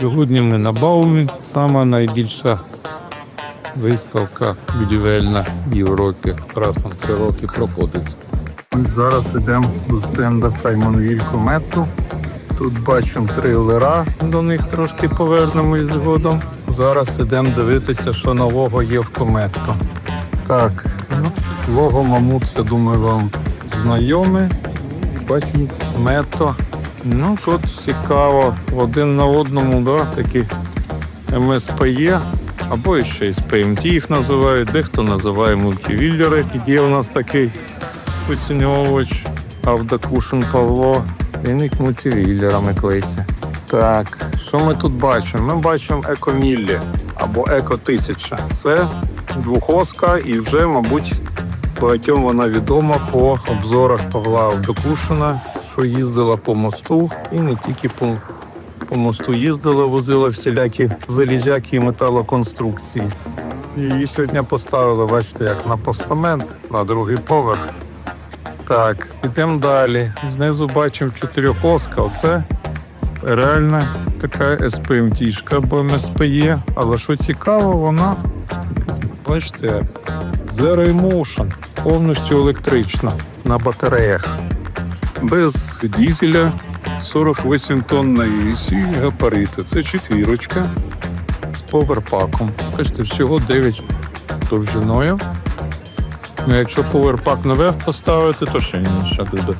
Сьогодні ми на Баумі, сама найбільша виставка будівельна в Європі. Раз на три роки проходить. Ми зараз йдемо до стенда Фреймонвіль Кометту. Тут бачимо трейлера, до них трошки повернемось згодом. Зараз йдемо дивитися, що нового є в Кометто. Так, ну, лого Мамут, я думаю, вам знайоме. Бачимо мето. Ну тут цікаво, один на одному, да, такі МСПЄ, або ще й PMT їх називають, дехто називає мультивіллери. Є у нас такий поціньовувач Авдокушин Павло. Він їх мультивіллерами клеїться. Так, що ми тут бачимо? Ми бачимо екоміллі або еко 1000 Це двохоска і вже, мабуть, багатьом вона відома по обзорах Павла Авдокушина, що їздила по мосту і не тільки по, по мосту їздила, возила всілякі залізяки і металоконструкції. Її сьогодні поставили, бачите, як на постамент на другий поверх. Так, йдемо далі. Знизу бачимо чотирьохоска. Оце реальна така СПМТ-шка, або МСПЄ. Але що цікаво, вона, бачите, Zero Emotion, повністю електрична на батареях. Без дізеля 48 тонн на вісі габарити. Це четвірочка з поверпаком. Бачите, всього 9 довжиною. Ну, якщо поверпак нове поставити, то ще інше буде.